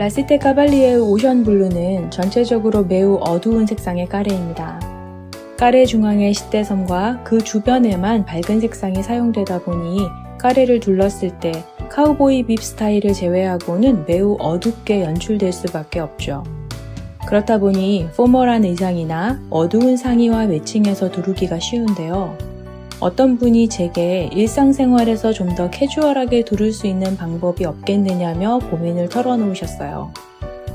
라시테 카발리에 오션 블루는 전체적으로 매우 어두운 색상의 까레입니다. 까레 중앙의 시대섬과 그 주변에만 밝은 색상이 사용되다 보니 까레를 둘렀을 때 카우보이 빕 스타일을 제외하고는 매우 어둡게 연출될 수밖에 없죠. 그렇다 보니 포멀한 의상이나 어두운 상의와 매칭해서 두르기가 쉬운데요. 어떤 분이 제게 일상생활에서 좀 더 캐주얼하게 두를 수 있는 방법이 없겠느냐며 고민을 털어놓으셨어요.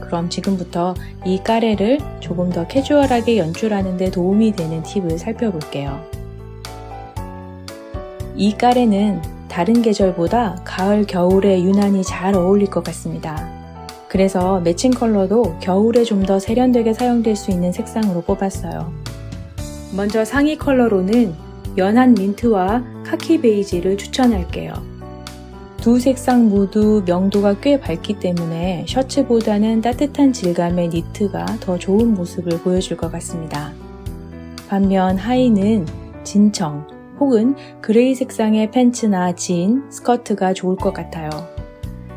그럼 지금부터 이 까레를 조금 더 캐주얼하게 연출하는 데 도움이 되는 팁을 살펴볼게요. 이 까레는 다른 계절보다 가을, 겨울에 유난히 잘 어울릴 것 같습니다. 그래서 매칭 컬러도 겨울에 좀 더 세련되게 사용될 수 있는 색상으로 뽑았어요. 먼저 상의 컬러로는 연한 민트와 카키 베이지를 추천할게요. 두 색상 모두 명도가 꽤 밝기 때문에 셔츠보다는 따뜻한 질감의 니트가 더 좋은 모습을 보여줄 것 같습니다. 반면 하의는 진청 혹은 그레이 색상의 팬츠나 진, 스커트가 좋을 것 같아요.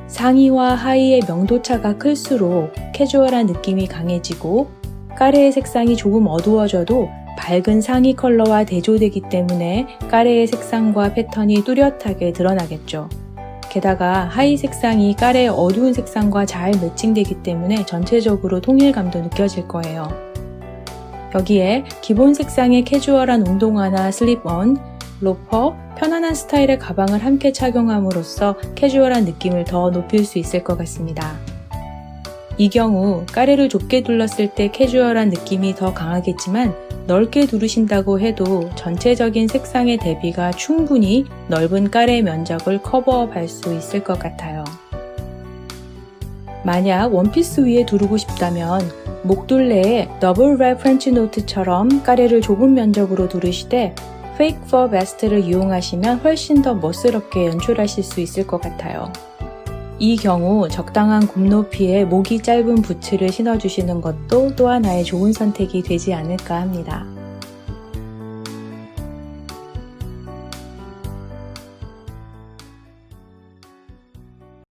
상의와 하의의 명도차가 클수록 캐주얼한 느낌이 강해지고 까레의 색상이 조금 어두워져도 밝은 상의 컬러와 대조되기 때문에 까레의 색상과 패턴이 뚜렷하게 드러나겠죠. 게다가 하의 색상이 까레의 어두운 색상과 잘 매칭되기 때문에 전체적으로 통일감도 느껴질 거예요. 여기에 기본 색상의 캐주얼한 운동화나 슬립온, 로퍼, 편안한 스타일의 가방을 함께 착용함으로써 캐주얼한 느낌을 더 높일 수 있을 것 같습니다. 이 경우 까레를 좁게 둘렀을 때 캐주얼한 느낌이 더 강하겠지만 넓게 두르신다고 해도 전체적인 색상의 대비가 충분히 넓은 까레 면적을 커버할 수 있을 것 같아요. 만약 원피스 위에 두르고 싶다면 목둘레에 더블 랩 프렌치 노트처럼 까레를 좁은 면적으로 두르시되 페이크 퍼 베스트를 이용하시면 훨씬 더 멋스럽게 연출하실 수 있을 것 같아요. 이 경우 적당한 굽 높이의 목이 짧은 부츠를 신어주시는 것도 또 하나의 좋은 선택이 되지 않을까 합니다.